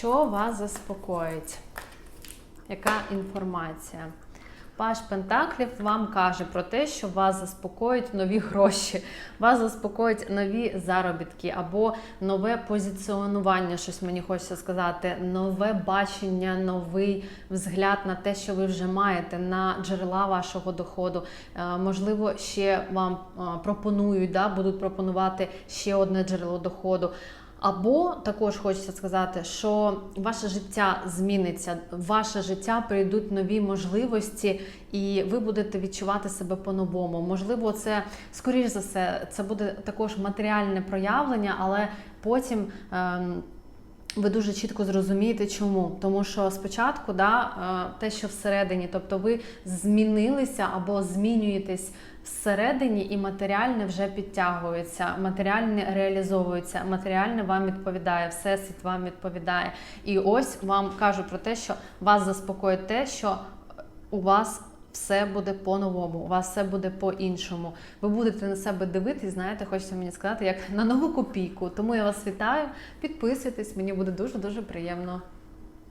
що вас заспокоїть? Яка інформація? Паш Пентаклів вам каже про те, що вас заспокоїть нові гроші, вас заспокоїть нові заробітки або нове позиціонування, щось мені хочеться сказати, нове бачення, новий взгляд на те, що ви вже маєте, на джерела вашого доходу. Е, Можливо, ще вам е, пропонують, да, будуть пропонувати ще одне джерело доходу. Або також хочеться сказати, що ваше життя зміниться, в ваше життя прийдуть нові можливості, і ви будете відчувати себе по-новому. Можливо, це скоріш за все, це буде також матеріальне проявлення, але потім. Ем, ви дуже чітко зрозумієте, чому. Тому що спочатку да, е, те, що всередині, тобто ви змінилися або змінюєтесь всередині, і матеріальне вже підтягується, матеріальне реалізовується, матеріальне вам відповідає, всесвіт вам відповідає. І ось вам кажу про те, що вас заспокоїть те, що у вас. Все буде по-новому, у вас все буде по-іншому. Ви будете на себе дивитись, знаєте, хочеться мені сказати, як на нову копійку. Тому я вас вітаю, підписуйтесь, мені буде дуже дуже приємно.